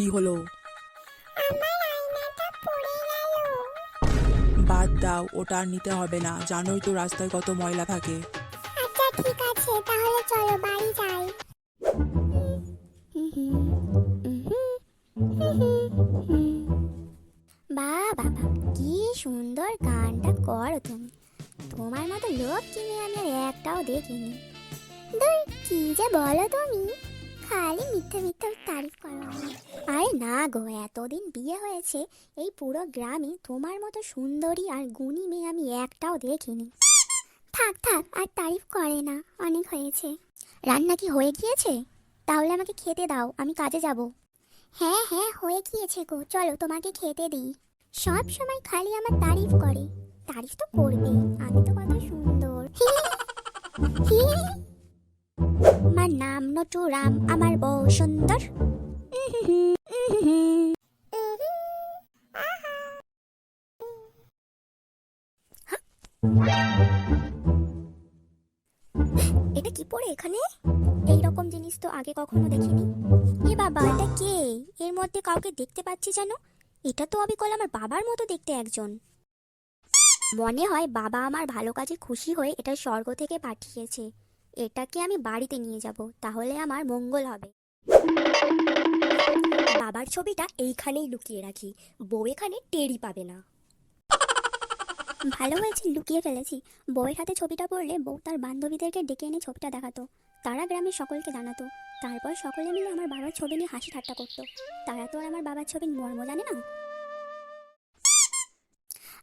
কি হলো? বাদ দাও, ওটা আর নিতে হবে না। জানোই তো রাস্তায় কত ময়লা থাকে। আচ্ছা ঠিক আছে, তাহলে চলো, বাড়ি যাই। বা বাবা, কি সুন্দর গানটা করো তুমি। তোমার মতো লোক কিনে আমি একটাও দেখিনি। দূর, কি যে বলো তুমি। খালি মিথ্যে মিথ্যে তারিফ করো আরে না গো, এতদিন বিয়ে হয়েছে, এই পুরো গ্রামে তোমার মতো সুন্দরী আর গুণী মেয়ে আমি একটাও দেখিনি। থাক থাক, আর তারিফ করে না, অনেক হয়েছে। রান্না কি হয়ে গিয়েছে? তাহলে আমাকে খেতে দাও, আমি কাজে যাব। হ্যাঁ হ্যাঁ হয়ে গিয়েছে গো, চলো তোমাকে খেতে দিই। সব সময় খালি আমার তারিফ করে। তারিফ তো করবেই, আমি তো কত সুন্দর। আমার নাম নটু রাম, আমার বউ সুন্দর। এটা কি পড়ে এখানে? এই রকম জিনিস তো আগে কখনো দেখিনি। এ বাবা, এটা কে? এর মধ্যে কাউকে দেখতে পাচ্ছি যেন? এটা তো অবিকল আমার বাবার মতো দেখতে একজন। মনে হয় বাবা আমার ভালো কাজে খুশি হয়ে এটা স্বর্গ থেকে পাঠিয়েছে। এটাকে আমি বাড়িতে নিয়ে যাব, তাহলে আমার মঙ্গল হবে। বাবার ছবিটা এইখানেই লুকিয়ে রাখি। বউ এখানে টেরই পাবে না। ভালো হয়েছে, লুকিয়ে ফেলেছি। বউয়ের হাতে ছবিটা পড়লে বউ তার বান্ধবীদেরকে ডেকে এনে ছবিটা দেখাতো। তারা গ্রামের সকলকে জানাতো। তারপর সকলে মিলে আমার বাবার ছবি নিয়ে হাসি ঠাট্টা করতো। তারা তো আর আমার বাবার ছবির মর্ম জানে না।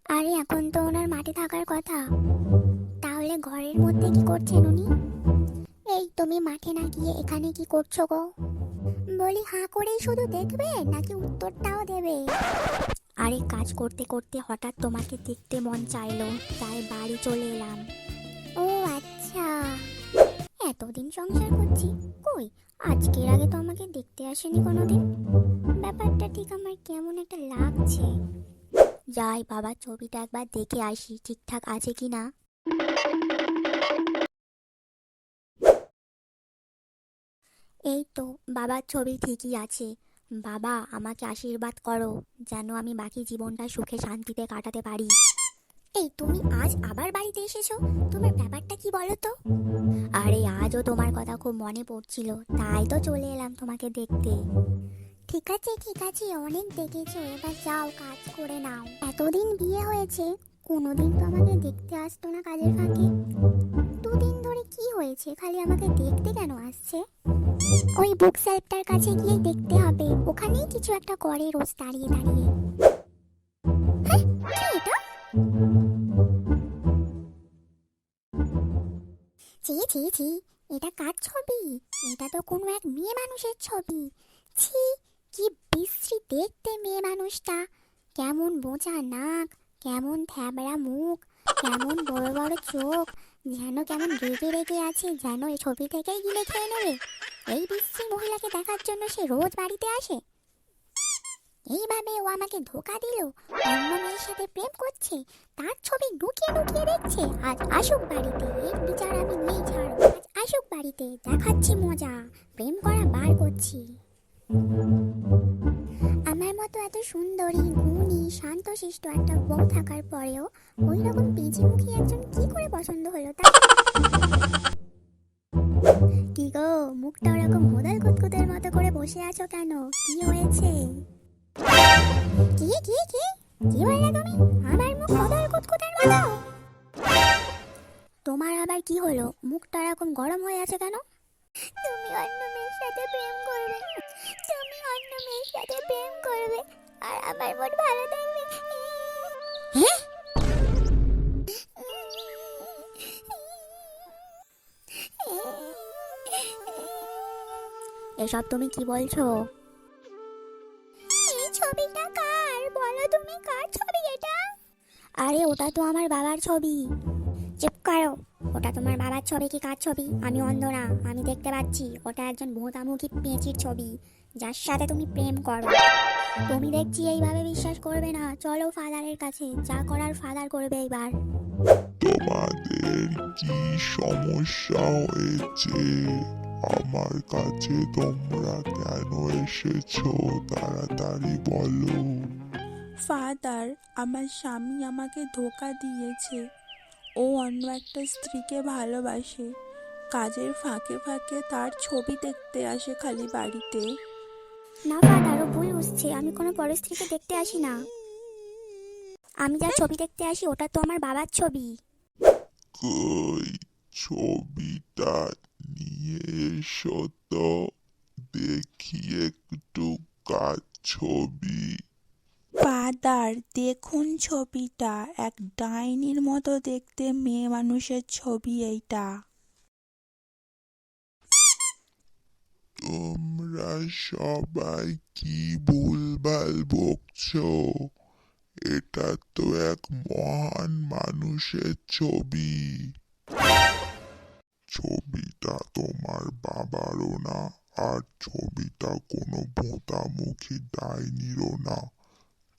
আরে, এখন তো ওনার মাঠে থাকার কথা। তাহলে ঘরের মধ্যে কি করছেন উনি? এই তুমি মাঠে না গিয়ে এখানে কি করছ গো? বলি হাঁ করেই শুধু দেখবে নাকি উত্তরটাও দেবে? আরে কাজ করতে করতে হঠাৎ তোমাকে দেখতে মন চাইলো, তাই বাড়ি চলে এলাম। ও আচ্ছা। এতদিন সংসার করছি, কই? আজকের আগে তো আমাকে দেখতে আসেনি কোনোদিন। ব্যাপারটা ঠিক আমার কেমন একটা লাগছে। যাই বাবা, ছবিটা একবার দেখে আসি, ঠিকঠাক আছে কি না এই তো, বাবার ছবি ঠিকই আছে। বাবা, আমাকে আশীর্বাদ করো, যেন আমি বাকি জীবনটা সুখে শান্তিতে কাটাতে পারি। এই, তুমি আজ আবার বাড়িতে এসেছ? তোমার ব্যাপারটা কি বলো তো? আরে, আজও তোমার কথা খুব মনে পড়ছিল, তাই তো চলে এলাম তোমাকে দেখতে। ঠিক আছে ঠিক আছে, অনেক দেখেছ, এবার যাও, কাজ করে নাও। এতদিন বিয়ে হয়েছে, কোনোদিন তো আমাকে দেখতে আসতো না কাজের ফাঁকে। দুদিন ধরে কি হয়েছে, খালি আমাকে দেখতে কেন আসছে? ওই বুক সেলফটার কাছে গিয়ে দেখতে হবে। ওখানেই কিছু একটা করে রোজ দাঁড়িয়ে দাঁড়িয়ে। হ্যাঁ, ছি ছি ছি এটা কার ছবি? এটা তো কোনো এক মেয়ে মানুষের ছবি। ছি কি বিশ্রী দেখতে মেয়ে মানুষটা। কেমন বোঝা নাক কেমন থ্যাবড়া মুখ কেমন বড় বড় চোখ যেন কেমন রেগে রেগে আছে যেন এই ছবি থেকেই গিলে খেয়ে নেবে। এই বিশ্রী মহিলাকে দেখার জন্য সে রোজ বাড়িতে আসে। এইভাবে ও আমাকে ধোকা দিল। অন্য মেয়ের সাথে প্রেম করছে, তার ছবি লুকিয়ে লুকিয়ে দেখছে। আজ আসুক বাড়িতে, এর বিচার আমি নেই ছাড়ব আজ আসুক বাড়িতে, দেখাচ্ছি মজা, প্রেম করা বার করছি। আমার মতো এত সুন্দরী, গুণী, শান্তশিষ্ট একটা বউ থাকার পরেও ওই রকম পিছিমুখী একজন কি করে পছন্দ হলো তা কি গো মুখটা ওরকম হোদাল কুতকুতের মতো করে বসে আছো কেন কি হয়েছে কি কি কি কি বললে তুমি আমার মুখ হোদাল কুতকুতের মতো তোমার আবার কি হলো মুখটা এরকম গরম হয়ে আছে কেন তুমি অন্য মেয়ের সাথে প্রেম করবে তুমি অন্য মেয়ের সাথে প্রেম করবে আর আমার মোট ভালো থাকবে হ্যাঁ এসব তুমি কি বলছো? এই ছবিটা কার? বলো তুমি কার ছবি এটা? আরে ওটা তো আমার বাবার ছবি। চুপ করো। ওটা তোমার বাবার ছবি কি কার ছবি? আমি অন্ধ না আমি দেখতে পাচ্ছি। ওটা একজন ভোঁতামুখী পেঁচির ছবি যার সাথে তুমি প্রেম করো। তুমি দেখছি এইভাবে বিশ্বাস করবে না। চলো ফাদারের কাছে যা করার ফাদার করবে এবার তোমাদের কি সমস্যা হয়েছে? আমার কাছে তোমরা কেন এসেছ? তাড়াতাড়ি বলো। ফাদার আমার স্বামী আমাকে ধোকা দিয়েছে। ও অন্য একটা স্ত্রীকে ভালোবাসে। কাজের ফাঁকে ফাঁকে তার ছবি দেখতে আসে খালি বাড়িতে। না ফাদার ও ভুল বুঝছে। আমি কোনো পরস্ত্রীকে দেখতে আসি না। আমি যার ছবি দেখতে আসি ওটা তো আমার বাবার ছবি। কই? ছবিটা নিয়ে এসো তো। দেখি একটু কাজ ছবি। ফাদার দেখুন ছবিটা। এক ডাইনির মতো দেখতে মেয়ে মানুষের ছবি এইটা। তোমরা সবাই কি ভুলভাল বকছো? এটা তো এক মহান মানুষের ছবি। ছবিটা তোমার বাবারও না, আর ছবিটা কোনো ভোঁতামুখী ডাইনিরও না।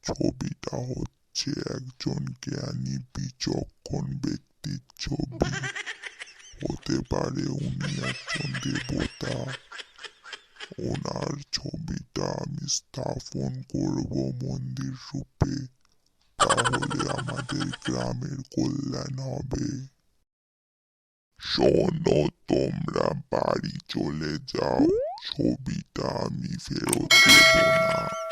ছবিটা হচ্ছে একজন জ্ঞানী, বিচক্ষণ ব্যক্তির ছবি। হতে পারে উনি একজন দেবতা। ওনার ছবিটা আমি স্থাপন করব মন্দির রূপে। তাহলে আমাদের গ্রামের কল্যাণ হবে। শোনো তোমরা বাড়ি চলে যাও। ছবিটা আমি ফেরত দেব না।